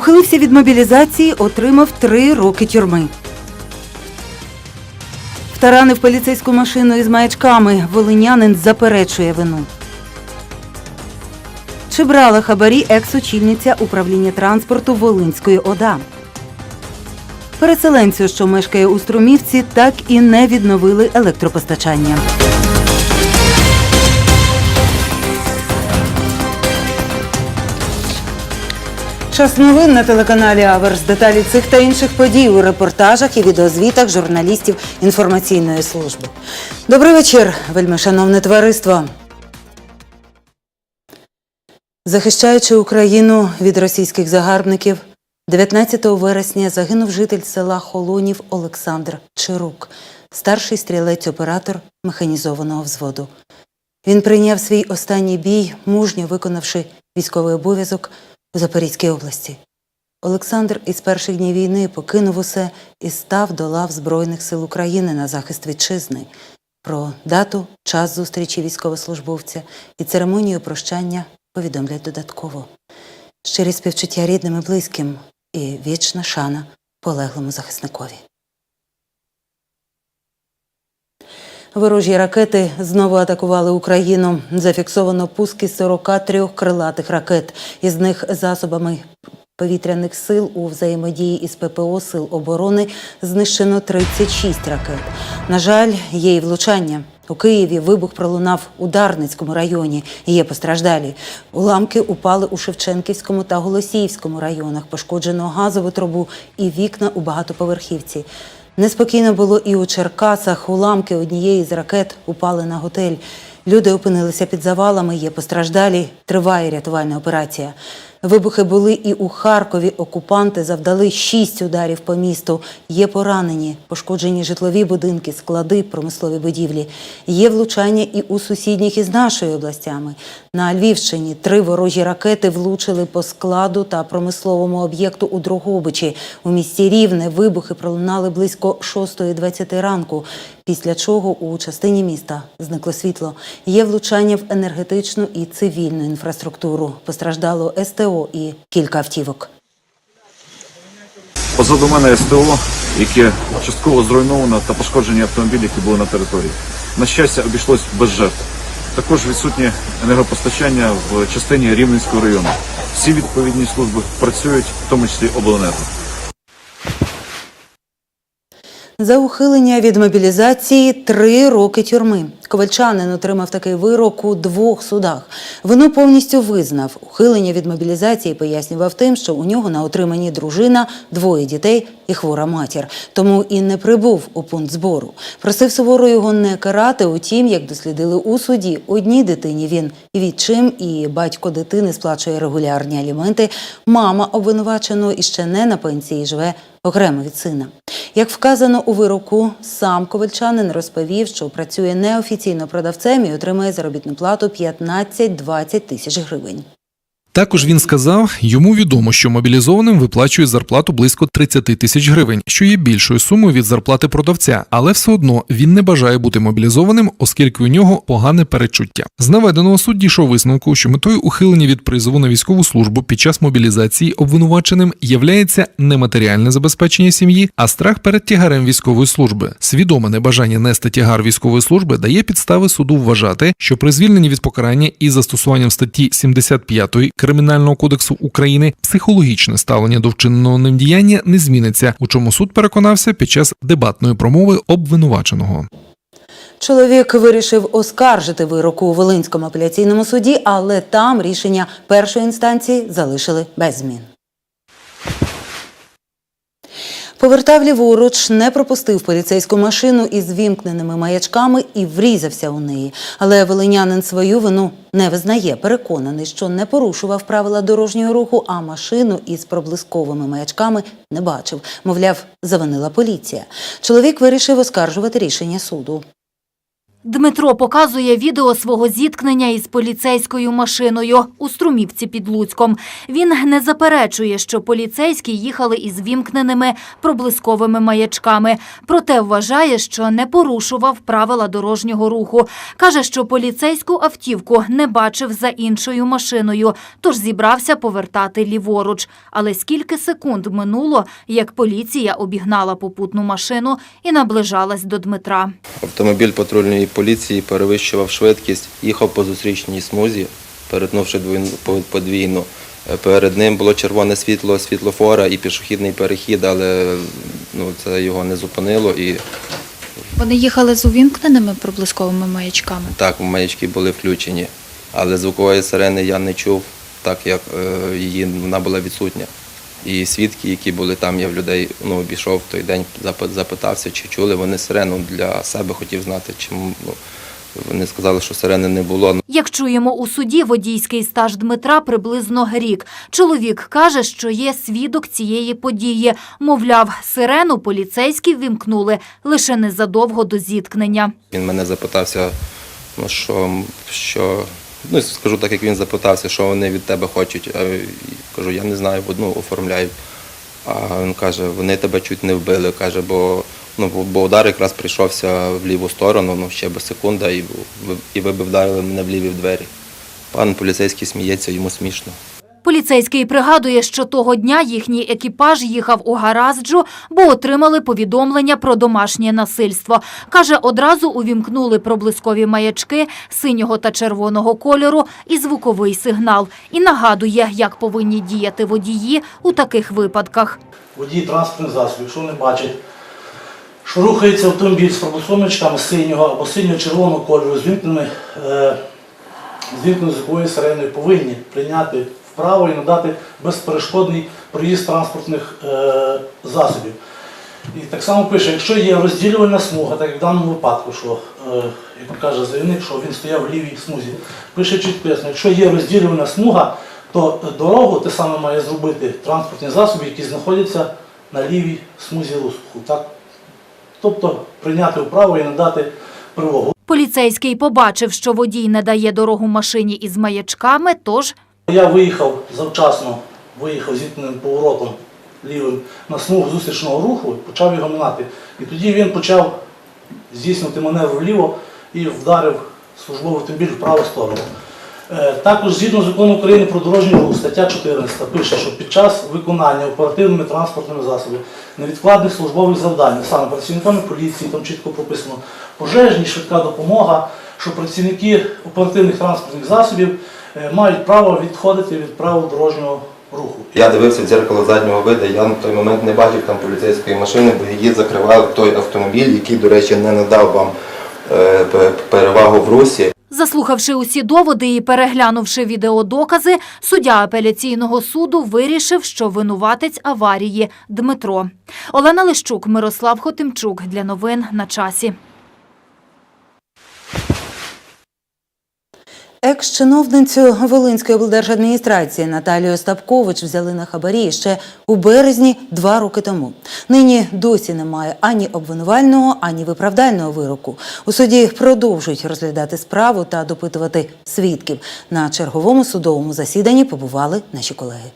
Ухилився від мобілізації, отримав три роки тюрми. Втаранив поліцейську машину із маячками. Волинянин заперечує вину. Чи брала хабарі екс-очільниця управління транспорту Волинської ОДА? Переселенцю, що мешкає у Струмівці, так і не відновили електропостачання. Час новин на телеканалі Аверс. Деталі цих та інших подій у репортажах і відеозвітах журналістів інформаційної служби. Добрий вечір, вельми шановне товариство. Захищаючи Україну від російських загарбників, 19 вересня загинув житель села Холонів Олександр Чирук, старший стрілець-оператор механізованого взводу. Він прийняв свій останній бій, мужньо виконавши військовий обов'язок у Запорізькій області. Олександр із перших днів війни покинув усе і став до лав Збройних сил України на захист вітчизни. Про дату, час зустрічі військовослужбовця і церемонію прощання повідомлять додатково. Щирі співчуття рідним і близьким і вічна шана полеглому захисникові. Ворожі ракети знову атакували Україну. Зафіксовано пуски 43 крилатих ракет. Із них засобами повітряних сил у взаємодії із ППО Сил оборони знищено 36 ракет. На жаль, є і влучання. У Києві вибух пролунав у Дарницькому районі. Є постраждалі. Уламки упали у Шевченківському та Голосіївському районах. Пошкоджено газову трубу і вікна у багатоповерхівці. Неспокійно було і у Черкасах. Уламки однієї з ракет упали на готель. Люди опинилися під завалами, є постраждалі. Триває рятувальна операція. Вибухи були і у Харкові. Окупанти завдали шість ударів по місту. Є поранені, пошкоджені житлові будинки, склади, промислові будівлі. Є влучання і у сусідніх із нашою областями. На Львівщині три ворожі ракети влучили по складу та промисловому об'єкту у Дрогобичі. У місті Рівне вибухи пролунали близько 6.20 ранку, після чого у частині міста зникло світло. Є влучання в енергетичну і цивільну інфраструктуру. Постраждало СТО і кілька автівок. Позаду мене СТО, яке частково зруйновано та пошкоджені автомобілі, які були на території. На щастя, обійшлось без жертв. Також відсутнє енергопостачання в частині Рівненського району. Всі відповідні служби працюють, в тому числі обленерго. За ухилення від мобілізації три роки тюрми. Ковальчанин отримав такий вирок у двох судах. Вину повністю визнав. Ухилення від мобілізації пояснював тим, що у нього на отриманні дружина, двоє дітей і хвора матір. Тому і не прибув у пункт збору. Просив суворо його не карати. Утім, як дослідили у суді, одній дитині він відчим і батько дитини сплачує регулярні аліменти. Мама обвинуваченого іще не на пенсії живе окремо від сина. Як вказано у вироку, сам ковальчанин розповів, що працює неофіційно продавцем і отримає заробітну плату 15-20 тисяч гривень. Також він сказав, йому відомо, що мобілізованим виплачують зарплату близько 30 тисяч гривень, що є більшою сумою від зарплати продавця, але все одно він не бажає бути мобілізованим, оскільки у нього погане перечуття. З наведеного суд дійшов висновку, що метою ухилення від призову на військову службу під час мобілізації обвинуваченим являється не матеріальне забезпечення сім'ї, а страх перед тягарем військової служби. Свідоме небажання нести тягар військової служби дає підстави суду вважати, що при звільненні від покарання із застосуванням статті 75 Кримінального кодексу України психологічне ставлення до вчиненого ним діяння не зміниться, у чому суд переконався під час дебатної промови обвинуваченого. Чоловік вирішив оскаржити вирок у Волинському апеляційному суді, але там рішення першої інстанції залишили без змін. Повертав ліворуч, не пропустив поліцейську машину із вімкненими маячками і врізався у неї. Але волинянин свою вину не визнає. Переконаний, що не порушував правила дорожнього руху, а машину із проблисковими маячками не бачив. Мовляв, завинила поліція. Чоловік вирішив оскаржувати рішення суду. Дмитро показує відео свого зіткнення із поліцейською машиною у Струмівці під Луцьком. Він не заперечує, що поліцейські їхали із вімкненими проблисковими маячками. Проте вважає, що не порушував правила дорожнього руху. Каже, що поліцейську автівку не бачив за іншою машиною, тож зібрався повертати ліворуч. Але скільки секунд минуло, як поліція обігнала попутну машину і наближалась до Дмитра. Автомобіль патрульної поліції перевищував швидкість, їхав по зустрічній смузі, перетнувши подвійну. Е, Перед ним було червоне світло світлофора і пішохідний перехід, але ну, це його не зупинило. І Вони їхали з увімкненими проблисковими маячками. так, маячки були включені. Але звукової сирени я не чув, так як е, її вона була відсутня. І свідки, які були там, я в людей ну, обійшов в той день, запитався, чи чули вони сирену для себе, хотів знати, чому ну, вони сказали, що сирени не було. Як чуємо у суді, водійський стаж Дмитра приблизно рік. Чоловік каже, що є свідок цієї події. Мовляв, сирену поліцейські ввімкнули лише незадовго до зіткнення. Він мене запитався, ну що, що ну скажу так, як він запитався, що вони від тебе хочуть. Я кажу, я не знаю, ну, оформляю. А він каже, вони тебе чуть не вбили. Каже, бо ну бо- удар якраз прийшовся в ліву сторону, ну ще би секунда, і, і ви б вдарили мене в ліві в двері. Пан поліцейський сміється, йому смішно. Поліцейський пригадує, що того дня їхній екіпаж їхав у Гаразджу, бо отримали повідомлення про домашнє насильство. Каже, одразу увімкнули проблискові маячки синього та червоного кольору і звуковий сигнал. І нагадує, як повинні діяти водії у таких випадках. водій транспортних засобів, якщо вони бачать, що рухається автомобіль з пробусомичками синього або синьо-червоного кольору з вімкненими, е, вімкненою звуковою сиреною, повинні прийняти вправо і надати безперешкодний проїзд транспортних е, засобів. І так само пише, якщо є розділювальна смуга, так як в даному випадку, що, е, як каже заявник, що він стояв в лівій смузі, пише чітко якщо є розділювальна смуга, то дорогу те саме має зробити транспортні засоби, які знаходяться на лівій смузі руху. Так? Тобто прийняти вправо і надати перевагу. Поліцейський побачив, що водій не дає дорогу машині із маячками, тож Я виїхав завчасно, виїхав зіткненим поворотом лівим на смугу зустрічного руху почав його минати. І тоді він почав здійснювати маневр вліво і вдарив службовий автомобіль в праву сторону. Е, Також згідно з закону України про дорожній рух, стаття 14 пише, що під час виконання оперативними транспортними засобами невідкладних службових завдань, саме працівниками поліції, там чітко прописано пожежні, швидка допомога, що працівники оперативних транспортних засобів е, мають право відходити від правил дорожнього руху. Я дивився в дзеркало заднього виду, я на той момент не бачив там поліцейської машини, бо її закривав той автомобіль, який, до речі, не надав вам е, перевагу в русі. Заслухавши усі доводи і переглянувши відеодокази, суддя апеляційного суду вирішив, що винуватець аварії Дмитро. Олена Лищук, Мирослав Хотимчук для новин на часі. Екс-чиновницю Волинської облдержадміністрації Наталію Остапкович взяли на хабарі ще у березні два роки тому. Нині досі немає ані обвинувального, ані виправдального вироку. У суді продовжують розглядати справу та допитувати свідків. На черговому судовому засіданні побували наші колеги.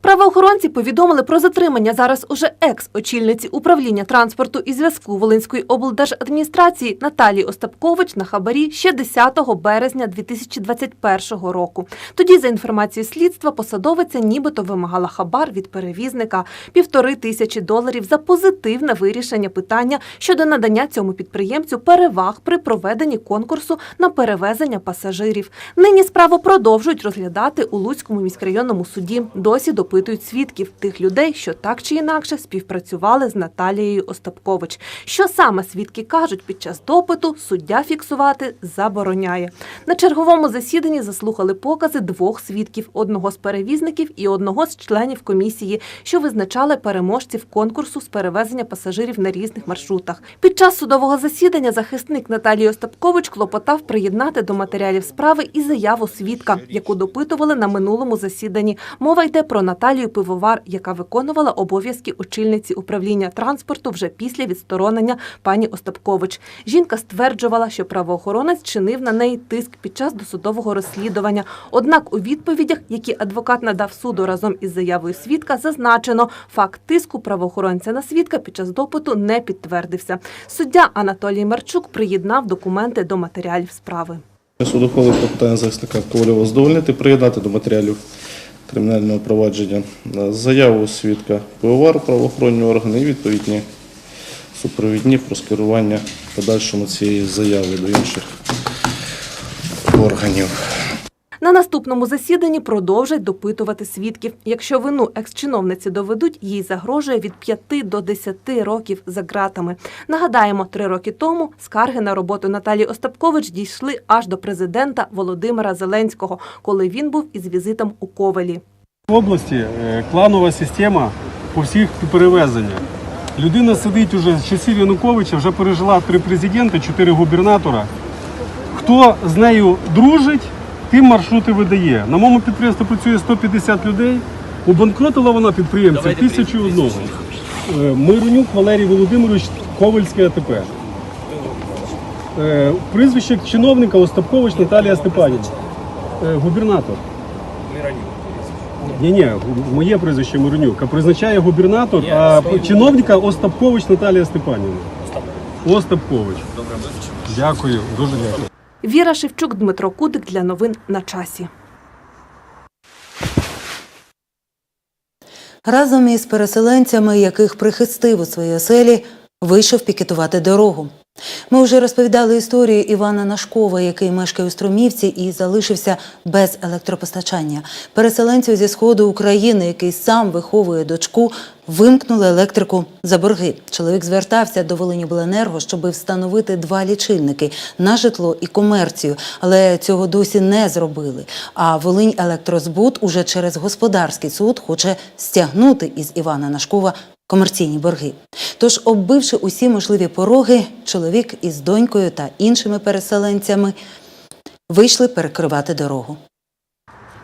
Правоохоронці повідомили про затримання зараз уже екс-очільниці управління транспорту і зв'язку Волинської облдержадміністрації Наталії Остапкович на хабарі ще 10 березня 2021 року. Тоді, за інформацією слідства, посадовиця нібито вимагала хабар від перевізника півтори тисячі доларів за позитивне вирішення питання щодо надання цьому підприємцю переваг при проведенні конкурсу на перевезення пасажирів. Нині справу продовжують розглядати у Луцькому міськрайонному суді. Досі допитують свідків тих людей, що так чи інакше співпрацювали з Наталією Остапкович. Що саме свідки кажуть під час допиту, суддя фіксувати забороняє. На черговому засіданні заслухали покази двох свідків: одного з перевізників і одного з членів комісії, що визначали переможців конкурсу з перевезення пасажирів на різних маршрутах. Під час судового засідання захисник Наталії Остапкович клопотав приєднати до матеріалів справи і заяву свідка, яку допитували на минулому засіданні. Мова йде про Наталію Пивовар, яка виконувала обов'язки очільниці управління транспорту вже після відсторонення пані Остапкович. Жінка стверджувала, що правоохоронець чинив на неї тиск під час досудового розслідування. Однак у відповідях, які адвокат надав суду разом із заявою свідка, зазначено, факт тиску правоохоронця на свідка під час допиту не підтвердився. Суддя Анатолій Марчук приєднав документи до матеріалів справи. Суд ухвалив клопотання захисника Ковалєва задовольнити, приєднати до матеріалів кримінального провадження заяву свідка ПОВАР правоохоронні органи і відповідні супровідні про скерування подальшому цієї заяви до інших органів. На наступному засіданні продовжать допитувати свідків. Якщо вину екс-чиновниці доведуть, їй загрожує від 5 до 10 років за ґратами. Нагадаємо, три роки тому скарги на роботу Наталії Остапкович дійшли аж до президента Володимира Зеленського, коли він був із візитом у Ковелі. В області е, кланова система по всіх перевезеннях. Людина сидить уже з часів Януковича, вже пережила три президенти, чотири губернатора. Хто з нею дружить, тим маршрути видає. На моєму підприємстві працює 150 людей. Убанкротила вона підприємців тисячу одного. Е, Миронюк Валерій Володимирович, Ковальське АТП. Прізвище чиновника Остапкович Наталія Степанівна. Е, Губернатор. Ні, ні, моє прізвище Миронюк, а призначає губернатор, а чиновника Остапкович Наталія Степанівна. Остапкович. Дякую, дуже дякую. Віра Шевчук, Дмитро Кудик для новин на часі. Разом із переселенцями, яких прихистив у своїй оселі, вийшов пікетувати дорогу. Ми вже розповідали історію Івана Нашкова, який мешкає у Струмівці і залишився без електропостачання. Переселенцю зі сходу України, який сам виховує дочку, вимкнули електрику за борги. Чоловік звертався до Волиньобленерго, щоб встановити два лічильники на житло і комерцію, але цього досі не зробили. А Волинь Електрозбут уже через господарський суд хоче стягнути із Івана Нашкова комерційні борги. Тож, оббивши усі можливі пороги, чоловік із донькою та іншими переселенцями вийшли перекривати дорогу.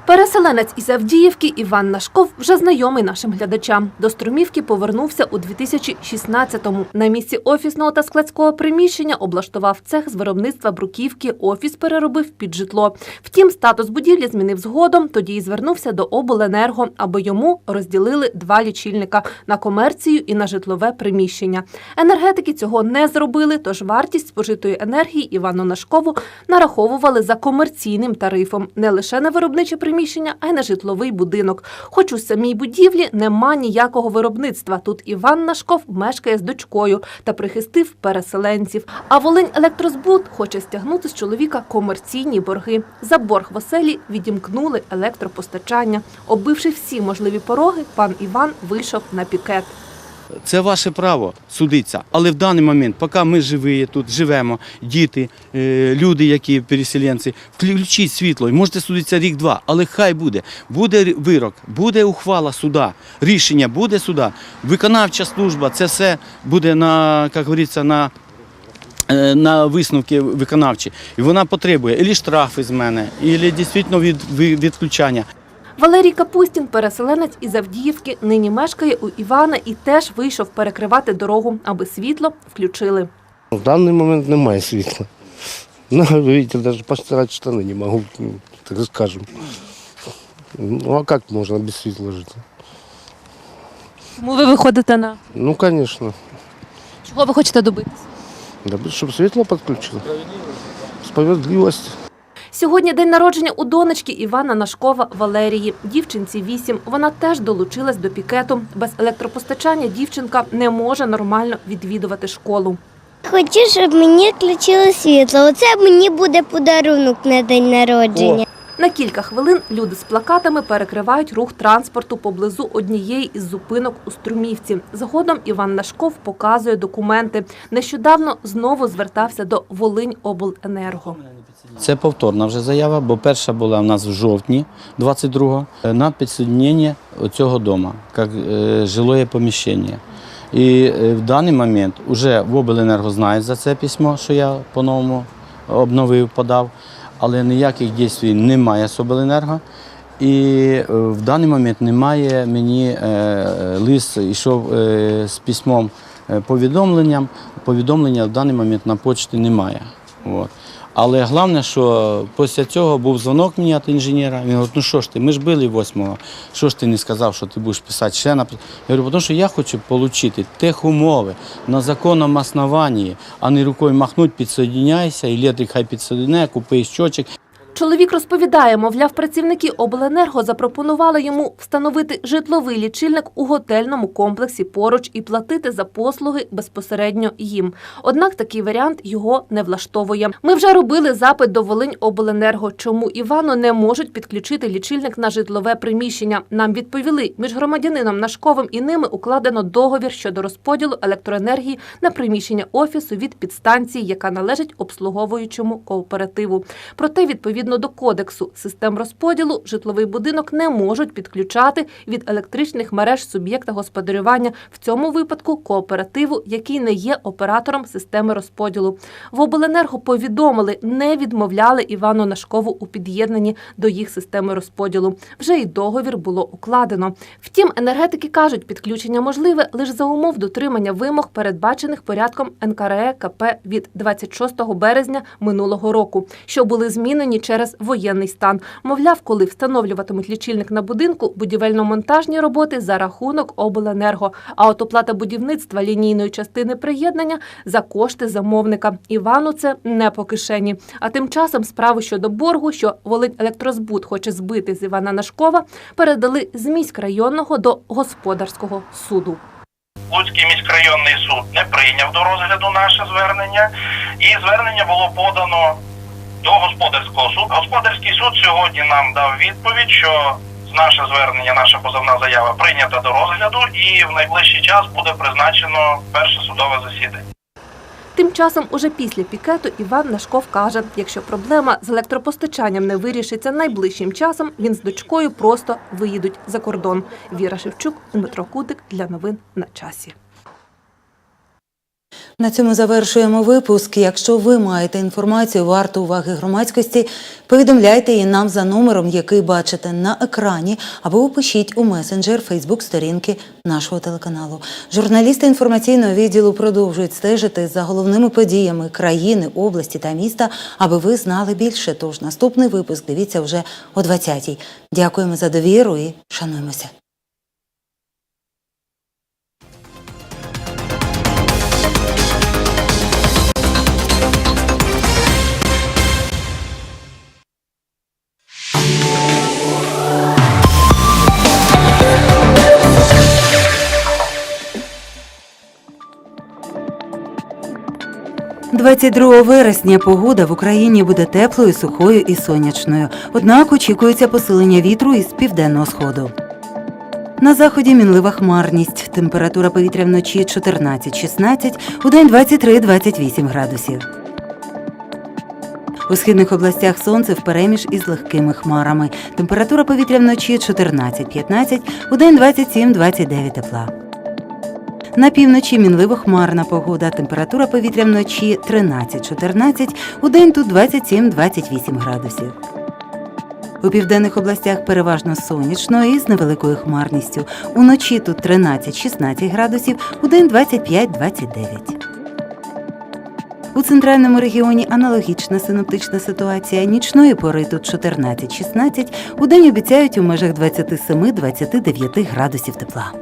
Переселенець із Авдіївки Іван Нашков вже знайомий нашим глядачам. До Струмівки повернувся у 2016-му. На місці офісного та складського приміщення облаштував цех з виробництва бруківки, офіс переробив під житло. Втім, статус будівлі змінив згодом, тоді й звернувся до обленерго, аби йому розділили два лічильника на комерцію і на житлове приміщення. Енергетики цього не зробили, тож вартість спожитої енергії Івану Нашкову нараховували за комерційним тарифом не лише на виробниче приміщення, а й на житловий будинок. Хоч у самій будівлі нема ніякого виробництва. Тут Іван Нашков мешкає з дочкою та прихистив переселенців. А Волинь Електрозбут хоче стягнути з чоловіка комерційні борги. За борг в оселі відімкнули електропостачання. Оббивши всі можливі пороги, пан Іван вийшов на пікет. Це ваше право судитися. Але в даний момент, поки ми живі тут, живемо, діти, е, люди, які переселенці, включіть світло і можете судитися рік-два, але хай буде. Буде вирок, буде ухвала суда, рішення буде суда, виконавча служба, це все буде на, як говориться, на. е, На висновки виконавчі, і вона потребує і штрафи з мене, і дійсно від, від- відключання. Валерій Капустін, переселенець із Авдіївки, нині мешкає у Івана і теж вийшов перекривати дорогу, аби світло включили. В данный момент немає світла. Ну, вы видите, даже постирать штаны не могу, ну, так скажем. Ну, а как можно без світла жити? Чому ви виходите на Ну, конечно. чого ви хочете добитися? Да, щоб світло підключили. Справедливость. Сьогодні день народження у донечки Івана Нашкова Валерії. Дівчинці 8. Вона теж долучилась до пікету. Без електропостачання дівчинка не може нормально відвідувати школу. Хочу, щоб мені включили світло. Оце мені буде подарунок на день народження. На кілька хвилин люди з плакатами перекривають рух транспорту поблизу однієї із зупинок у Струмівці. Згодом Іван Нашков показує документи. Нещодавно знову звертався до Волиньобленерго. Це повторна вже заява, бо перша була в нас в жовтні 22-го на підсоединення цього дому, як е, жилое поміщення. І е, в даний момент вже в обленерго знають за це письмо, що я по-новому обновив, подав, але ніяких дій немає з обленерго. І е, в даний момент немає мені е, лист, йшов е, з письмом е, повідомленням. Повідомлення в даний момент на почті немає. От. Але головне, що після цього був дзвонок мені від інженера. Він говорить, ну що ж ти, ми ж били 8-го, що ж ти не сказав, що ти будеш писати ще на Я говорю, тому що я хочу отримати тих умови на законному основанні, а не рукою махнути, підсоединяйся, електрик хай підсоединяє, купи щочик. Чоловік розповідає, мовляв, працівники обленерго запропонували йому встановити житловий лічильник у готельному комплексі поруч і платити за послуги безпосередньо їм. Однак такий варіант його не влаштовує. Ми вже робили запит до Волинь обленерго, чому Івану не можуть підключити лічильник на житлове приміщення. Нам відповіли, між громадянином Нашковим і ними укладено договір щодо розподілу електроенергії на приміщення офісу від підстанції, яка належить обслуговуючому кооперативу. Проте, відповідно до кодексу систем розподілу, житловий будинок не можуть підключати від електричних мереж суб'єкта господарювання в цьому випадку кооперативу, який не є оператором системи розподілу. В обленерго повідомили, не відмовляли Івану Нашкову у під'єднанні до їх системи розподілу. Вже й договір було укладено. Втім, енергетики кажуть, підключення можливе лише за умов дотримання вимог, передбачених порядком НКРЕ КП від 26 березня минулого року, що були змінені через воєнний стан. Мовляв, коли встановлюватимуть лічильник на будинку, будівельно-монтажні роботи за рахунок обленерго, а от оплата будівництва лінійної частини приєднання за кошти замовника. Івану це не по кишені. А тим часом справу щодо боргу, що Волинь електрозбут хоче збити з Івана Нашкова, передали з міськрайонного до господарського суду. Луцький міськрайонний суд не прийняв до розгляду наше звернення, і звернення було подано до господарського суду. Господарський суд сьогодні нам дав відповідь, що наше звернення, наша позовна заява прийнята до розгляду, і в найближчий час буде призначено перше судове засідання. Тим часом, уже після пікету, Іван Нашков каже, якщо проблема з електропостачанням не вирішиться найближчим часом, він з дочкою просто виїдуть за кордон. Віра Шевчук, Дмитро Кудик для новин на часі. На цьому завершуємо випуск. Якщо ви маєте інформацію варту уваги громадськості, повідомляйте її нам за номером, який бачите на екрані, або пишіть у месенджер Фейсбук сторінки нашого телеканалу. Журналісти інформаційного відділу продовжують стежити за головними подіями країни, області та міста, аби ви знали більше. Тож наступний випуск дивіться вже о 20-й. Дякуємо за довіру і шануємося. – 22 вересня погода в Україні буде теплою, сухою і сонячною. Однак очікується посилення вітру із південного сходу. На заході мінлива хмарність. Температура повітря вночі 14-16, у день 23-28 градусів. У східних областях сонце впереміж із легкими хмарами. Температура повітря вночі 14-15, у день 27-29 тепла. На півночі мінливо хмарна погода. Температура повітря вночі 13-14, у день тут 27-28 градусів. У південних областях переважно сонячно і з невеликою хмарністю. Уночі тут 13-16 градусів, у день 25-29. У центральному регіоні аналогічна синоптична ситуація. Нічної пори тут 14-16, у день обіцяють у межах 27-29 градусів тепла.